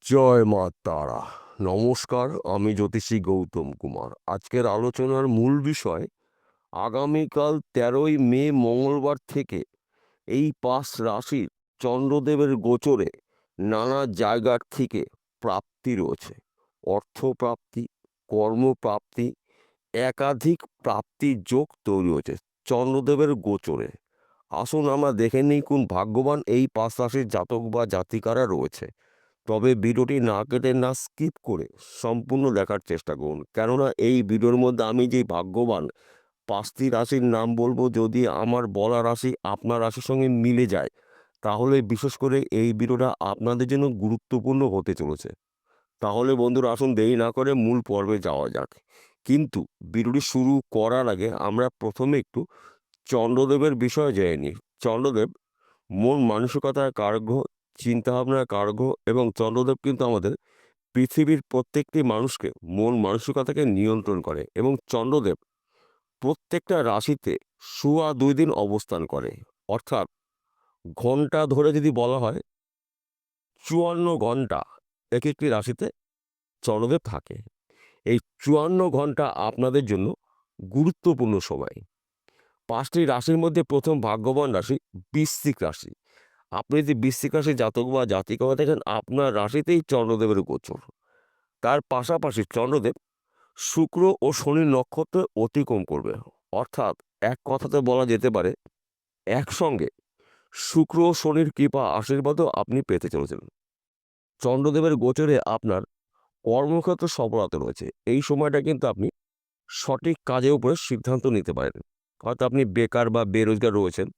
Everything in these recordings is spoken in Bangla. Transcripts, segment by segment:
জয় মা তারা। নমস্কার, আমি জ্যোতিষী গৌতম কুমার। আজকের আলোচনার মূল বিষয়, আগামীকাল তেরোই মে মঙ্গলবার থেকে এই পাঁচ রাশির চন্দ্রদেবের গোচরে নানা জায়গার থেকে প্রাপ্তি রয়েছে। অর্থপ্রাপ্তি, কর্মপ্রাপ্তি, একাধিক প্রাপ্তির যোগ তৈরি হয়েছে চন্দ্রদেবের গোচরে। আসুন আমরা দেখে নিই কোন ভাগ্যবান এই পাঁচ রাশির জাতক বা জাতিকারা রয়েছে। তবে ভিডিওটি না কেটে না স্কিপ করে সম্পূর্ণ দেখার চেষ্টা করুন। কেননা এই ভিডিওর মধ্যে আমি যে ভাগ্যবান, পাঁচটি রাশির নাম বলব যদি আমার বলা রাশি আপনার রাশির সঙ্গে মিলে যায়, তাহলে বিশেষ করে এই ভিডিওটা আপনাদের জন্য গুরুত্বপূর্ণ হতে চলেছে। তাহলে বন্ধুরা আসুন দেরি না করে মূল পর্বে যাওয়া যাক। কিন্তু ভিডিওটি শুরু করার আগে আমরা প্রথমে একটু চন্দ্রদেবের বিষয়ে জেনে নিই। চন্দ্রদেব মন মানসিকতার কারগ্য চিন্তাভাবনার কারগ্য এবং চন্দ্রদেব কিন্তু আমাদের পৃথিবীর প্রত্যেকটি মানুষকে মন মানসিকতাকে নিয়ন্ত্রণ করে এবং চন্দ্রদেব প্রত্যেকটা রাশিতে শুয়া দুই দিন অবস্থান করে। অর্থাৎ ঘণ্টা ধরে যদি বলা হয়, চুয়ান্ন ঘণ্টা এক একটি রাশিতে চন্দ্রদেব থাকে। এই চুয়ান্ন ঘণ্টা আপনাদের জন্য গুরুত্বপূর্ণ সময়। পাঁচটি রাশির মধ্যে প্রথম ভাগ্যবান রাশি বৃশ্চিক রাশি। আপনি যদি বৃশ্চিক জাতক বা জাতিকা থাকেন, আপনার রাশিতেই চন্দ্রদেবের গোচর। তার পাশাপাশি চন্দ্রদেব শুক্র ও শনির নক্ষত্র অতিক্রম করবে। অর্থাৎ এক কথাতে বলা যেতে পারে, একসঙ্গে শুক্র ও শনির কৃপা আশীর্বাদও আপনি পেতে চলেছেন। চন্দ্রদেবের গোচরে আপনার কর্মক্ষেত্র সফলতা রয়েছে। এই সময়টা কিন্তু আপনি সঠিক কাজের উপরে সিদ্ধান্ত নিতে পারেন। হয়তো আপনি বেকার বা বেরোজগার রয়েছেন।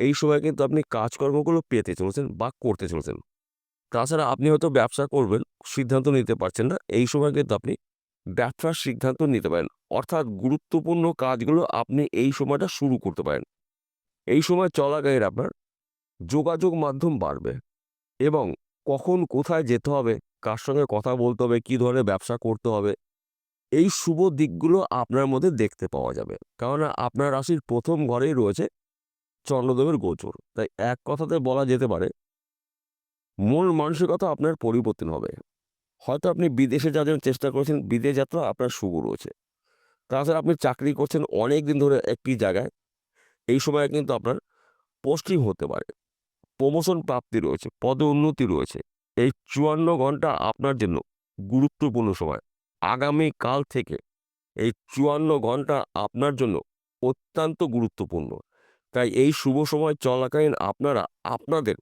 এই সময় কিন্তু আপনি কাজকর্মগুলো পেতে চলেছেন বা করতে চলেছেন। তাছাড়া আপনি হয়তো ব্যবসা করবেন, সিদ্ধান্ত নিতে পারছেন না, এই সময় কিন্তু আপনি ব্যবসার সিদ্ধান্ত নিতে পারেন। অর্থাৎ গুরুত্বপূর্ণ কাজগুলো আপনি এই সময়টা শুরু করতে পারেন। এই সময় চলাকালীন আপনার যোগাযোগ মাধ্যম বাড়বে এবং কখন কোথায় যেতে হবে, কার সঙ্গে কথা বলতে হবে, কী ধরনের ব্যবসা করতে হবে, এই শুভ দিকগুলো আপনার মধ্যে দেখতে পাওয়া যাবে। কেননা আপনার রাশির প্রথম ঘরেই রয়েছে চন্দ্রদেবের গোচর। তাই এক কথাতে বলা যেতে পারে, মূল মানসিকতা আপনার পরিবর্তন হবে। হয়তো আপনি বিদেশে যাওয়ার জন্য চেষ্টা করেছেন, বিদেশ যাত্রা আপনার শুভ রয়েছে। তাছাড়া আপনি চাকরি করছেন অনেক দিন ধরে একটি জায়গায়, এই সময় কিন্তু আপনার পোস্টিং হতে পারে। প্রমোশন প্রাপ্তি রয়েছে, পদে উন্নতি রয়েছে। এই চুয়ান্ন ঘণ্টা আপনার জন্য গুরুত্বপূর্ণ সময়। আগামী কাল থেকে এই চুয়ান্ন ঘণ্টা আপনার জন্য অত্যন্ত গুরুত্বপূর্ণ। তাই এই শুভ সময় চলাকালীন আপনারা আপনাদের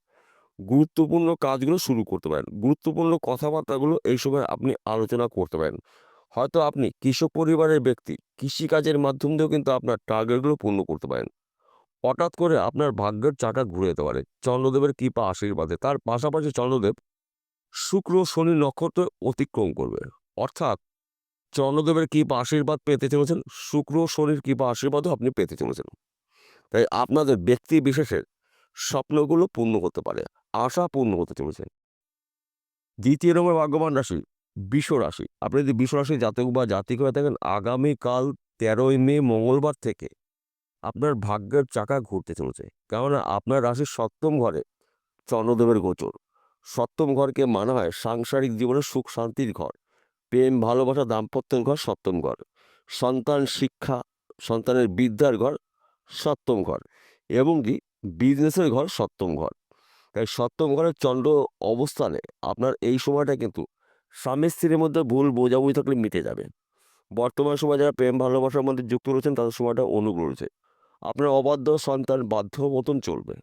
গুরুত্বপূর্ণ কাজগুলো শুরু করতে পারেন। গুরুত্বপূর্ণ কথাবার্তাগুলো এই সময় আপনি আলোচনা করতে পারেন। হয়তো আপনি কৃষক পরিবারের ব্যক্তি, কৃষিকাজের মাধ্যম দিয়েও কিন্তু আপনার টার্গেটগুলো পূর্ণ করতে পারেন। হঠাৎ করে আপনার ভাগ্যের চাকা ঘুরে যেতে পারে, চন্দ্রদেবের কৃপা আশীর্বাদে। তার পাশাপাশি চন্দ্রদেব শুক্র, শনি নক্ষত্র অতিক্রম করবে। অর্থাৎ চন্দ্রদেবের কৃপা আশীর্বাদ পেতে চলেছেন, শুক্র, শনির কৃপা আশীর্বাদও আপনি পেতে চলেছেন। তাই আপনাদের ব্যক্তি বিশেষের স্বপ্নগুলো পূর্ণ হতে পারে, আশা পূর্ণ হতে চলেছে। দ্বিতীয় নম্বর ভাগ্যবান রাশি, বিশ্ব রাশি। আপনি যদি বিশ্ব রাশি জাতক বা জাতিক হয়ে থাকেন, আগামীকাল তেরোই মে মঙ্গলবার থেকে আপনার ভাগ্যের চাকা ঘুরতে চলেছে। কেননা আপনার রাশির সপ্তম ঘরে চন্দ্রদেবের গোচর। সপ্তম ঘরকে মানা হয় সাংসারিক জীবনের সুখ শান্তির ঘর। প্রেম, ভালোবাসা, দাম্পত্যের ঘর সপ্তম ঘর। সন্তান শিক্ষা, সন্তানের বিদ্যার ঘর সপ্তম ঘর এবং কি বিজনেসের ঘর সপ্তম ঘর। তাই সপ্তম ঘরের চন্দ্র অবস্থানে আপনার এই সময়টা কিন্তু স্বামী স্ত্রীর মধ্যে ভুল বোঝাবুঝি থাকলে মিটে যাবে। বর্তমান সময় যারা প্রেম ভালোবাসার মধ্যে যুক্ত রয়েছেন তাদের সময়টা অনুকূল রয়েছে। আপনার অবাধ্য সন্তান বাধ্য মতন চলবে।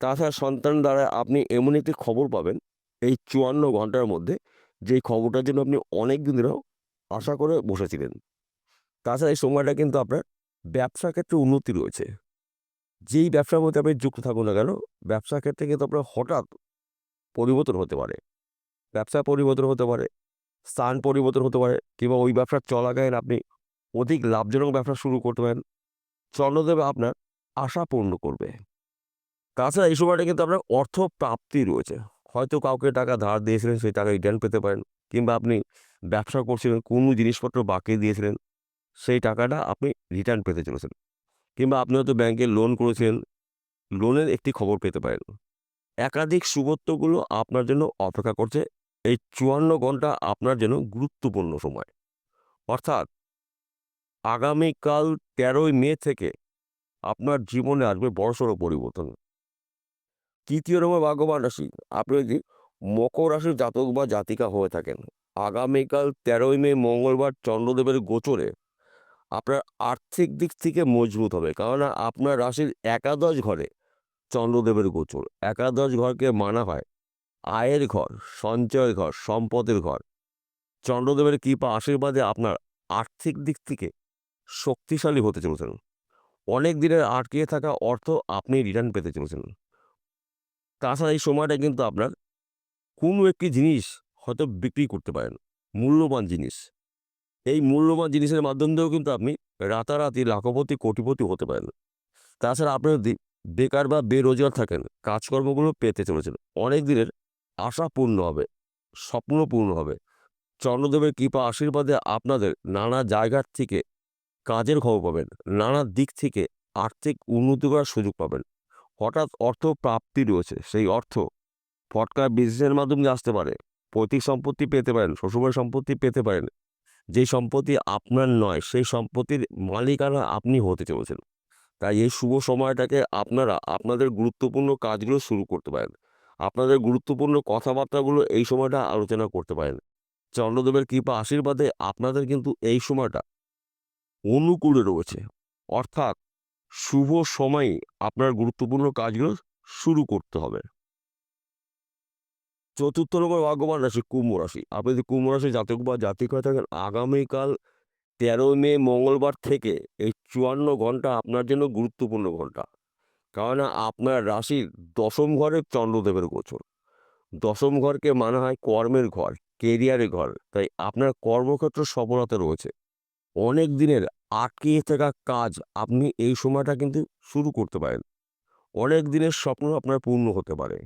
তাছাড়া সন্তান দ্বারা আপনি এমন একটি খবর পাবেন, এই চুয়ান্ন ঘণ্টার মধ্যে যেই খবরটার জন্য আপনি অনেক দিন ধরেও আশা করে বসেছিলেন। তাছাড়া এই সময়টা কিন্তু আপনার ব্যবসা ক্ষেত্রে উন্নতি রয়েছে। যেই ব্যবসার মধ্যে আপনি যুক্ত থাকুন না কেন ব্যবসা ক্ষেত্রে কিন্তু আপনার হঠাৎ পরিবর্তন হতে পারে। ব্যবসা পরিবর্তন হতে পারে, স্থান পরিবর্তন হতে পারে, কিংবা ওই ব্যবসার চলাকালীন আপনি অধিক লাভজনক ব্যবসা শুরু করতে পারেন। চন্দ্রদেব আপনার আশা পূর্ণ করবে। তাছাড়া এই সময়টা কিন্তু আপনার অর্থ প্রাপ্তি রয়েছে। হয়তো কাউকে টাকা ধার দিয়েছিলেন, সেই টাকা রিটার্ন পেতে পারেন, কিংবা আপনি ব্যবসা করছিলেন, কোনো জিনিসপত্র বাকি দিয়েছিলেন সেই টাকাটা আপনি রিটার্ন পেতে চলেছেন। কিংবা আপনি হয়তো ব্যাংকে লোন করেছেন লোনের একটি খবর পেতে পারেন। একাধিক শুভত্বগুলো আপনার জন্য অপেক্ষা করছে, এই চুয়ান্ন ঘণ্টা আপনার জন্য গুরুত্বপূর্ণ সময়। অর্থাৎ আগামীকাল তেরোই মে থেকে আপনার জীবনে আসবে বড়সড় পরিবর্তন। তৃতীয় নম্বর ভাগ্যবান রাশি, আপনি যদি মকর রাশির জাতক বা জাতিকা হয়ে থাকেন, আগামীকাল তেরোই মে, মঙ্গলবার চন্দ্রদেবের গোচরে আপনার আর্থিক দিক থেকে মজবুত হবে। কারণ আপনার রাশির একাদশ ঘরে চন্দ্রদেবের গোচর। একাদশ ঘরকে মানা হয় আয়ের ঘর, সঞ্চয়ের ঘর, সম্পদের ঘর। চন্দ্রদেবের কৃপা আশীর্বাদে আপনার আর্থিক দিক থেকে শক্তিশালী হতে চলেছেন। অনেক দিনের আটকে থাকা অর্থ আপনি রিটার্ন পেতে চলেছেন। তাছাড়া এই সময়টা কিন্তু আপনার কোনো একটি জিনিস হয়তো বিক্রি করতে পারেন, মূল্যবান জিনিস। এই মূল্যবান জিনিসের মাধ্যম দিয়েও কিন্তু আপনি রাতারাতি লাখপতি, কোটিপতি হতে পারেন। তাছাড়া আপনি যদি বেকার বা বেরোজগার থাকেন, কাজকর্মগুলো পেতে চলেছেন, অনেক দিনের আশা পূর্ণ হবে, স্বপ্ন পূর্ণ হবে। চন্দ্রদেবের কৃপা আশীর্বাদে আপনাদের নানা জায়গার থেকে কাজের খবর পাবেন, নানা দিক থেকে আর্থিক উন্নতি করার সুযোগ পাবেন। হঠাৎ অর্থ প্রাপ্তি রয়েছে, সেই অর্থ ফটকা বিজনেসের মাধ্যমে আসতে পারে। পৈতৃক সম্পত্তি পেতে পারেন, শ্বশুরবাড়ির সম্পত্তি পেতে পারেন। যে সম্পত্তি আপনার নয়, সেই সম্পত্তির মালিকানা আপনি হতে চলেছেন। তাই এই শুভ সময়টাকে আপনারা আপনাদের গুরুত্বপূর্ণ কাজগুলো শুরু করতে পারেন। আপনাদের গুরুত্বপূর্ণ কথাবার্তাগুলো এই সময়টা আলোচনা করতে পারেন। চন্দ্রদেবের কৃপা আশীর্বাদে আপনাদের কিন্তু এই সময়টা অনুকূলে রয়েছে। অর্থাৎ শুভ সময়ে আপনার গুরুত্বপূর্ণ কাজগুলো শুরু করতে হবে। চতুর্থ নম্বর ভাগ্যবান রাশি কুম্ভ রাশি। আপনি যদি কুম্ভ রাশি জাতক বা জাতিক হয়ে থাকেন, আগামীকাল তেরোই মে মঙ্গলবার থেকে এই চুয়ান্ন ঘণ্টা আপনার জন্য গুরুত্বপূর্ণ ঘণ্টা। কারণ আপনার রাশির দশম ঘরে চন্দ্রদেবের গোচর। দশম ঘরকে মানা হয় কর্মের ঘর কেরিয়ারের ঘর। তাই আপনার কর্মক্ষেত্র সফলতা রয়েছে। অনেক দিনের আটকে থাকা কাজ আপনি এই সময়টা কিন্তু শুরু করতে পারেন। অনেক দিনের স্বপ্ন আপনার পূর্ণ হতে পারে।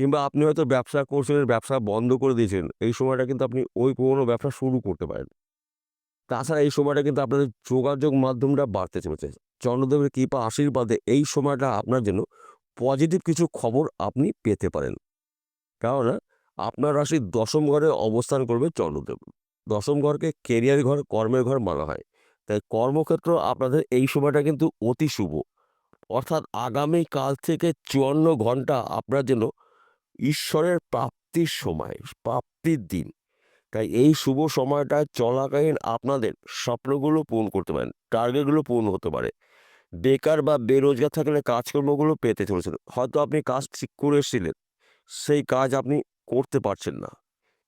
কিংবা আপনি হয়তো ব্যবসা করছেন, ব্যবসা বন্ধ করে দিয়েছেন, এই সময়টা কিন্তু আপনি ওই পুরোনো ব্যবসা শুরু করতে পারেন। তাছাড়া এই সময়টা কিন্তু আপনাদের যোগাযোগ মাধ্যমটা বাড়তে চলেছে। চন্দ্রদেবের কৃপা আশীর্বাদে এই সময়টা আপনার জন্য পজিটিভ কিছু খবর আপনি পেতে পারেন। কেননা, আপনার রাশির দশম ঘরে অবস্থান করবে চন্দ্রদেব। দশম ঘরকে কেরিয়ার ঘর, কর্মের ঘর মানা হয়। তাই কর্মক্ষেত্র আপনাদের এই সময়টা কিন্তু অতি শুভ। অর্থাৎ আগামী কাল থেকে চুয়ান্ন ঘণ্টা আপনার জন্য ঈশ্বরের প্রাপ্তির সময়, প্রাপ্তির দিন। তাই এই শুভ সময়টা চলাকালীন আপনাদের স্বপ্নগুলো পূরণ করতে পারেন, টার্গেটগুলো পূরণ হতে পারে। বেকার বা বেরোজগার থাকলে কাজকর্মগুলো পেতে চলেছেন। হয়তো আপনি কাজ ঠিক করে এসেছিলেন, সেই কাজ আপনি করতে পারছেন না।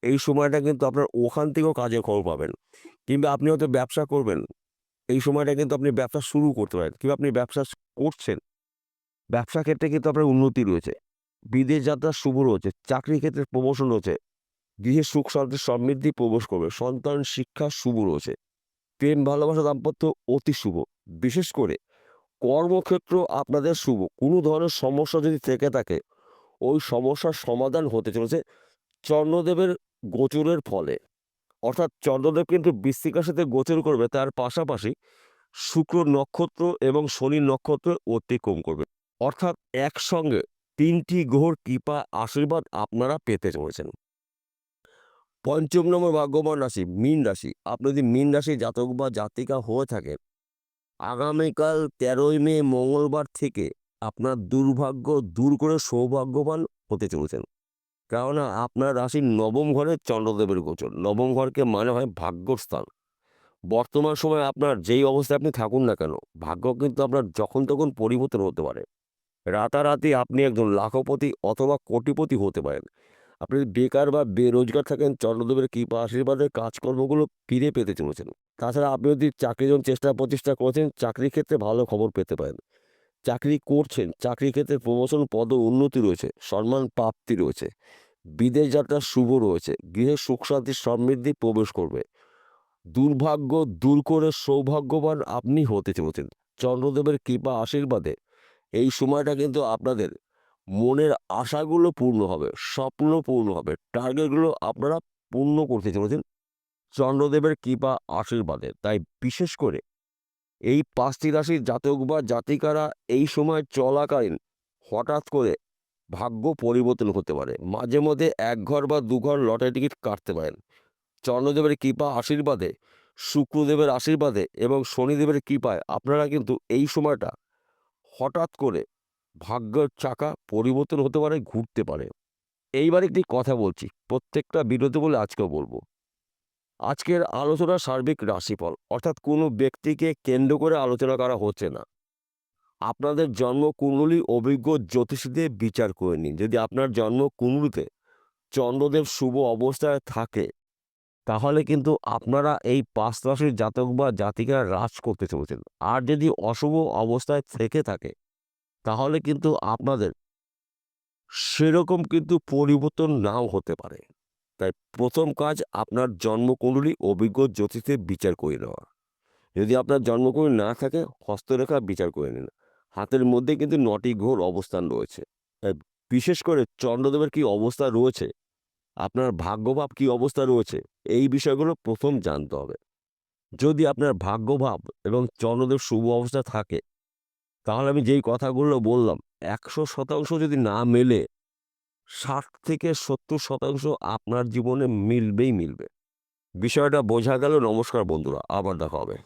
এই সময়টা কিন্তু আপনার ওখান থেকেও কাজের খবর পাবেন। কিংবা আপনি হয়তো ব্যবসা করবেন, এই সময়টা কিন্তু আপনি ব্যবসা শুরু করতে পারেন। কিংবা আপনি ব্যবসা করছেন, ব্যবসা ক্ষেত্রে কিন্তু আপনার উন্নতি রয়েছে। বিদেশ যাত্রা শুভ রয়েছে চাকরি ক্ষেত্রে প্রমোশন রয়েছে, গৃহে সুখ শান্তি সমৃদ্ধি প্রবেশ করবে, সন্তান শিক্ষা শুভ রয়েছে, প্রেম, ভালোবাসা, দাম্পত্য অতি শুভ, বিশেষ করে কর্মক্ষেত্র আপনাদের শুভ, কোনো ধরনের সমস্যা যদি থেকে থাকে, ওই সমস্যার সমাধান হতে চলেছে চন্দ্রদেবের গোচরের ফলে, অর্থাৎ চন্দ্রদেব কিন্তু বৃশ্চিকার সাথে গোচর করবে, তার পাশাপাশি শুক্র নক্ষত্র এবং শনি নক্ষত্র অতিক্রম করবে, অর্থাৎ একসঙ্গে তিনটি গ্রহর কৃপা আশীর্বাদ আপনারা পেতে চলেছেন। পঞ্চম নম্বর ভাগ্যবান রাশি, মীন রাশি। আপনি যদি মীন রাশি জাতক বা জাতিকা হয়ে থাকেন, আগামীকাল তেরোই মে মঙ্গলবার থেকে আপনার দুর্ভাগ্য দূর করে সৌভাগ্যবান হতে চলেছেন। কেননা আপনার রাশির নবম ঘরে চন্দ্রদেবের গোচর। নবম ঘরকে মানে হয় ভাগ্যস্থান। বর্তমান সময়ে আপনার যেই অবস্থায় আপনি থাকুন না কেন, ভাগ্য কিন্তু আপনার যখন তখন পরিবর্তন হতে পারে। রাতারাতি আপনি একজন লাখপতি অথবা কোটিপতি হতে পারেন। আপনি বেকার বা বেরোজগার থাকেন, চন্দ্রদেবের কৃপা আশীর্বাদের কাজকর্মগুলো ফিরে পেতে চলেছেন। তাছাড়া আপনি যদি চাকরির জন্য চেষ্টা প্রচেষ্টা করেছেন, চাকরির ক্ষেত্রে ভালো খবর পেতে পারেন। চাকরি করছেন, চাকরির ক্ষেত্রে প্রমোশন পদ উন্নতি রয়েছে, সম্মান প্রাপ্তি রয়েছে, বিদেশ যাত্রা শুভ রয়েছে, গৃহে সুখ শান্তি সমৃদ্ধি প্রবেশ করবে। দুর্ভাগ্য দূর করে সৌভাগ্যবান আপনি হতে চলেছেন। চন্দ্রদেবের কৃপা আশীর্বাদে এই সময়টা কিন্তু আপনাদের মনের আশাগুলো পূর্ণ হবে, স্বপ্ন পূর্ণ হবে, টার্গেটগুলো আপনারা পূর্ণ করতে চলেছেন চন্দ্রদেবের কৃপা আশীর্বাদে। তাই বিশেষ করে এই পাঁচটি রাশির জাতক বা জাতিকারা এই সময় চলাকালীন হঠাৎ করে ভাগ্য পরিবর্তন হতে পারে। মাঝে মধ্যে এক ঘর বা দু ঘর লটারি টিকিট কাটতে পারেন। চন্দ্রদেবের কৃপা আশীর্বাদে, শুক্রদেবের আশীর্বাদে এবং শনিদেবের কৃপায় আপনারা কিন্তু এই সময়টা হঠাৎ করে ভাগ্যের চাকা পরিবর্তন হতে পারে, ঘুরতে পারে। এইবার একটি কথা বলছি, প্রত্যেকটা বিরতি বলে আজকেও বলব। আজকের আলোচনা সার্বিক রাশিফল, অর্থাৎ কোনো ব্যক্তিকে কেন্দ্র করে আলোচনা করা হচ্ছে না। আপনাদের জন্ম কুণ্ডলী অভিজ্ঞ জ্যোতিষীদের বিচার করে নিন। যদি আপনার জন্ম কুণ্ডলিতে চন্দ্রদেব শুভ অবস্থায় থাকে তাহলে কিন্তু আপনারা এই পাঁচ রাশির জাতক বা জাতিকা রাজ করতে চলেছেন। আর যদি অশুভ অবস্থায় থেকে থাকে, তাহলে কিন্তু আপনাদের সেরকম কিন্তু পরিবর্তন নাও হতে পারে। তাই প্রথম কাজ আপনার জন্মকুণ্ডলী অভিজ্ঞ জ্যোতিষে বিচার করে নেওয়া। যদি আপনার জন্মকুণ্ডলী না থাকে, হস্তরেখা বিচার করে নিন। হাতের মধ্যে কিন্তু নটি ঘোর অবস্থান রয়েছে। বিশেষ করে চন্দ্রদেবের কি অবস্থা রয়েছে আপনার ভাগ্যভাব কি অবস্থা রয়েছে, এই বিষয়গুলো প্রথম জানতে হবে। যদি আপনার ভাগ্যভাব এবং চন্দ্রদেব শুভ অবস্থা থাকে, তাহলে আমি যেই কথাগুলো বললাম, একশো শতাংশ যদি না মেলে, ষাট থেকে সত্তর শতাংশ আপনার জীবনে মিলবেই মিলবে। বিষয়টা বোঝা গেল, নমস্কার বন্ধুরা, আবার দেখা হবে।